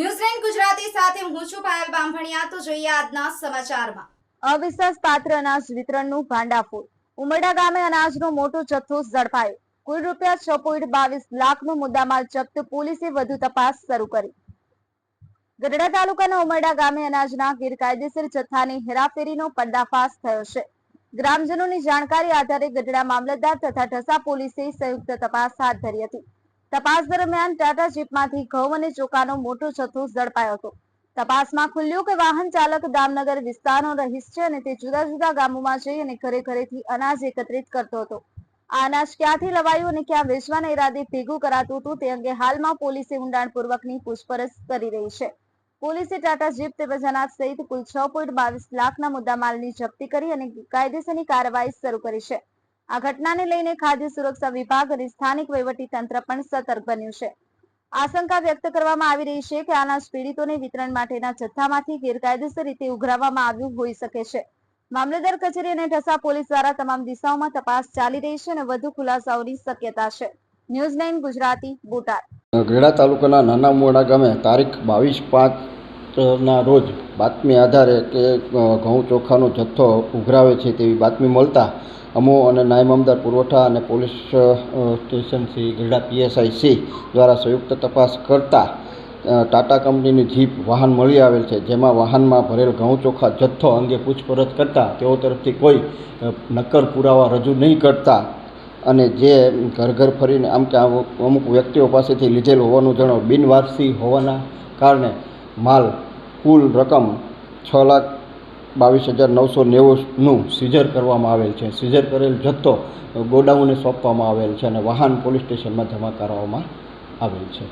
ન્યૂઝલેન્ડ ગુજરાતી સાથે હું છું પાયલ બામભણિયા તો જોઈએ આજના સમાચારમાં. અવિશ્વાસ પાત્ર અનાજ વિતરણનું ભાંડાફોડ. ઉમરડા ગામે અનાજનો મોટો જથ્થો ઝડપાયો. કુલ રૂપિયા છ પોઈન્ટ બાવીસ લાખનો મુદ્દામાલ જપ્ત પોલીસે વધુ તપાસ શરૂ કરી. ગઢડા તાલુકાના ઉમરડા ગામે અનાજના ગેરકાયદેસર જથ્થાની હેરાફેરીનો પર્દાફાશ થયો છે. ગ્રામજનોની જાણકારી આધારે ગઢડા મામલતદાર તથા ઢસા પોલીસે સંયુક્ત તપાસ હાથ ધરી હતી. તપાસ દરમિયાન ટાટા જીપમાંથી ઘઉં અને ચોખાનો મોટો જથ્થો ઝડપાયો હતો. તપાસમાં ખુલ્યું કે વાહન ચાલક દામનગર વિસ્તારનો રહીશ છે અને તે જુદા જુદા ગામોમાં જઈ અને ઘરે ઘરેથી અનાજ એકત્રિત કરતો હતો. આ અનાજ ક્યાંથી લવાયું અને ક્યાં વેચવાના ઈરાદે ભેગું કરાતું હતું તે અંગે હાલમાં પોલીસે ઊંડાણપૂર્વકની પૂછપરછ કરી રહી છે. પોલીસે ટાટા જીપ તેમજ અનાજ સહિત કુલ છ પોઈન્ટ બાવીસ લાખના મુદ્દામાલની જપ્તી કરી અને કાયદેસરની કાર્યવાહી શરૂ કરી છે. આ ઘટનાને લઈને ખાદ્ય સુરક્ષા વિભાગ અને સ્થાનિક વહીવટી તંત્ર પણ સતર્ક બન્યું છે. આશંકા વ્યક્ત કરવામાં આવી રહી છે કે અનાજ પીડિતોને વિતરણ માટેના જથ્થામાંથી ગેરકાયદેસર રીતે ઉઘરાવવામાં આવ્યું હોઈ શકે છે. મામલેદાર કચેરી અને ઢસા પોલીસ દ્વારા તમામ દિશાઓમાં તપાસ ચાલી રહી છે અને વધુ ખુલાસાઓની શક્યતા છે. News Nine Gujarati, Botad. Gadhada તાલુકાના નાના મોડા ગામે તારીખ બાવીસ પાંચના રોજ બાતમી આધારે કે ઘઉં ચોખાનો જથ્થો ઉઘરાવે છે તેવી બાતમી મળતા અમો અને નાયબ અમદાર પુરવઠા અને પોલીસ સ્ટેશન શ્રી ગઢડા દ્વારા સંયુક્ત તપાસ કરતા ટાટા કંપનીની જીપ વાહન મળી આવેલ છે, જેમાં વાહનમાં ભરેલ ઘઉં ચોખા જથ્થો અંગે પૂછપરછ કરતા, તેઓ તરફથી કોઈ નક્કર પુરાવા રજૂ નહીં કરતા અને જે ઘર ઘર ફરીને આમ કે અમુક વ્યક્તિઓ પાસેથી લીધેલ હોવાનું જણાવ. બિનવારસી હોવાના કારણે માલ કુલ રકમ છ લાખ બાવીસ હજાર નવસો નેવુંનું સીઝર કરવામાં આવેલ છે. સીઝર કરેલ જથ્થો ગોડાઉને સોંપવામાં આવેલ છે અને વાહન પોલીસ સ્ટેશનમાં જમા કરાવવામાં આવેલ છે.